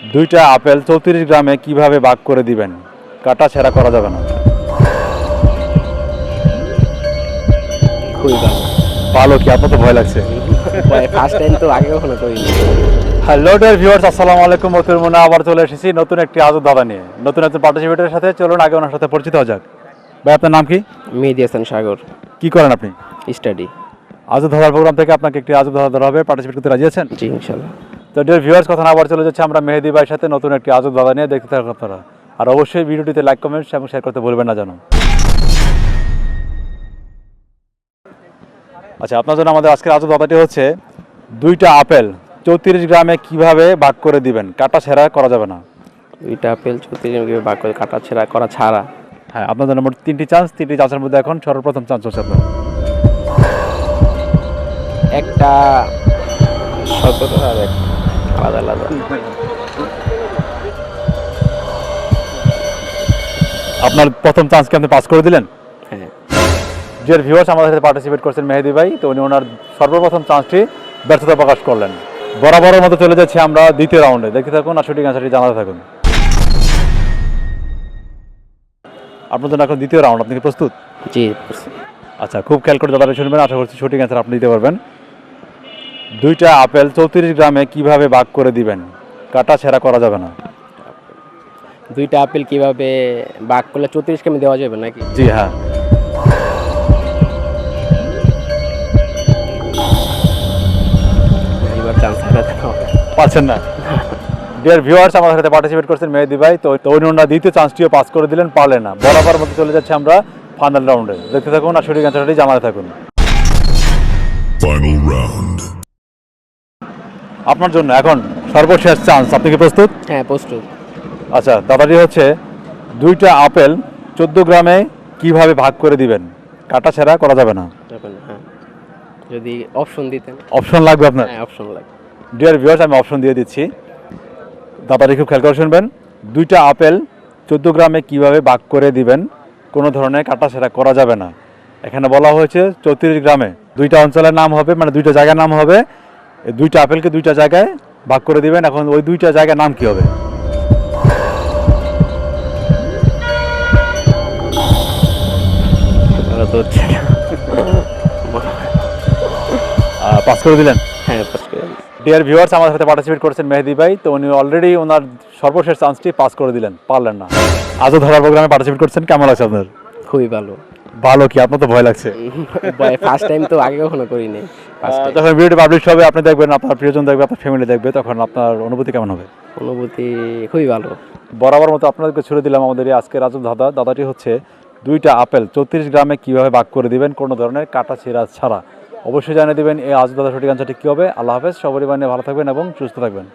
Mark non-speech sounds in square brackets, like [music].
দুইটা আপেল চৌত্রিশ গ্রামে কীভাবে ভাগ করে দিবেন? কাটা ছেঁড়া করা যাবে না। খুবই ভালো ভালো কি? আপনার তো ভয় লাগছে। ফার্স্ট টাইম তো আগে কখনো করিনি হ্যালো ডিয়ার ভিউয়ার্স আসসালামু আলাইকুম মতুর মনে আবার চলে এসেছি নতুন একটি আজব দাদা নিয়ে। নতুন নতুন পার্টিসিপেটের সাথে চলুন আগে ওনার সাথে পরিচিত হওয়া যাক। ভাই আপনার নাম কি? মেহেদি হাসান সাগর। কি করেন আপনি? স্টাডি আজব দাদার প্রোগ্রাম থেকে আপনাকে একটি আজব দাদা ধরা হবে। পার্টিসিপেট করতে রাজি আছেন? জি তো ডিয়ার ভিউয়ার্স কথা না আবার চলে যাচ্ছে আমরা মেহেদি ভাইয়ের সাথে নতুন একটি আজব দাদা নিয়ে। দেখতে থাকুন আপনারা। আর অবশ্যই ভিডিওটিতে লাইক কমেন্ট এবং শেয়ার করতে ভুলবেন না জানো। আচ্ছা আপনার জন্য আমাদের আজকের আজব দাদাটি হচ্ছে দুইটা আপেল। চৌত্রিশ গ্রামে কীভাবে ভাগ করে দিবেন? কাটা ছেঁড়া করা যাবে না। দুইটা আপেল ছত্রিশ কীভাবে বাক করে কাটা ছেঁড়া করা ছাড়া। হ্যাঁ আপনার জন্য মোট তিনটি চান্স তিনটি চান্সের মধ্যে এখন সর্বপ্রথম চান্স হচ্ছে আপনার। একটা সতেরো আর একটা। আলাদা আলাদা। আপনার প্রথম চান্সকে আপনি পাস করে দিলেন? হ্যাঁ। যে ভিউয়ার্স আমাদের সাথে পার্টিসিপেট করছেন মেহেদি ভাই তো উনি ওনার সর্বপ্রথম চান্সটি ব্যর্থতা প্রকাশ করলেন। বরাবরের মতো চলে যাচ্ছি আমরা দ্বিতীয় রাউন্ডে দেখতে থাকুন আর সঠিক অ্যান্সারটি জানাতে থাকুন। আপনার জন্য এখন দ্বিতীয় রাউন্ড আপনি কি প্রস্তুত? জি আচ্ছা খুব খেয়াল করে দাদাটা শুনবেন আশা করছি সঠিক অ্যান্সার আপনি দিতে পারবেন। দুইটা আপেল চৌত্রিশ গ্রামে কীভাবে ভাগ করে দিবেন? কাটা ছেঁড়া করা যাবে না। দুইটা আপেল কীভাবে বাক করলে চৌত্রিশ কেমি দেওয়া যাবে নাকি? জি হ্যাঁ। পাচ্ছেন না ডিয়ার ভিউয়ার্স আমাদের সাথে পার্টিসিপেট করছেন মেহেদি ভাই তো তো উনি ওনার দ্বিতীয় চান্সটিও পাস করে দিলেন পারলেন না। বরাবর মধ্যে চলে যাচ্ছে আমরা ফাইনাল রাউন্ডে দেখতে থাকুন আর সঠিক অ্যান্সারটি জানাতে থাকুন। Final round. আপনার জন্য এখন সর্বশেষ চান্স আপনি কি প্রস্তুত? হ্যাঁ প্রস্তুত। আচ্ছা দাদাটি হচ্ছে দুইটা আপেল চোদ্দ গ্রামে কীভাবে ভাগ করে দিবেন? কাটা ছেঁড়া করা যাবে না। হ্যাঁ। যদি অপশন দিতেন। অপশন লাগবে আপনার? হ্যাঁ অপশন লাগবে। ডিয়ার ভিউয়ার্স আমি অপশন দিয়ে দিচ্ছি। দাদাটি খুব খেয়াল করে শুনবেন দুইটা আপেল চোদ্দ গ্রামে কীভাবে ভাগ করে দিবেন কোনো ধরনের কাটা ছেঁড়া করা যাবে না। এখানে বলা হয়েছে চৌত্রিশ গ্রামে। দুইটা অঞ্চলের নাম হবে মানে দুইটা জায়গার নাম হবে। এই দুইটা আপেলকে দুইটা জায়গায় ভাগ করে দিবেন। এখন ওই দুইটা জায়গার নাম কি হবে? ওরা তো হচ্ছে পাস করে দিলেন? হ্যাঁ পাস করে দিয়েছি। ডিয়ার ভিউয়ার্স আমাদের সাথে পার্টিসিপেট করছেন মেহেদি ভাই তো উনি অলরেডি ওনার সর্বশেষ চান্সটি পাস করে দিলেন পারলেন না। আজও ধরার প্রোগ্রামে পার্টিসিপেট করছেন কেমন লাগছে আপনার? খুবই ভালো। ভালো কি? আপনার তো ভয় লাগছে। [laughs] ফার্স্ট টাইম তো আগে কখনো করিনি। যখন ভিডিওটি পাবলিশ হবে আপনি দেখবেন আপনার প্রিয়জন দেখবে আপনার ফ্যামিলি দেখবে তখন আপনার অনুভূতি কেমন হবে? অনুভূতি খুবই ভালো। বরাবর মতো আপনাদেরকে ছুড়ে দিলাম আমাদের এই আজকের রাজব দাদা। দাদাটি হচ্ছে দুইটা আপেল চৌত্রিশ গ্রামে কীভাবে ভাগ করে দিবেন কোনো ধরনের কাটা ছিঁড়া ছাড়া। অবশ্যই জানিয়ে দিবেন এই আজব দাদা সঠিক আনসারটি কী হবে। আল্লাহ হাফেজ সবারই মানে ভালো থাকবেন এবং সুস্থ থাকবেন।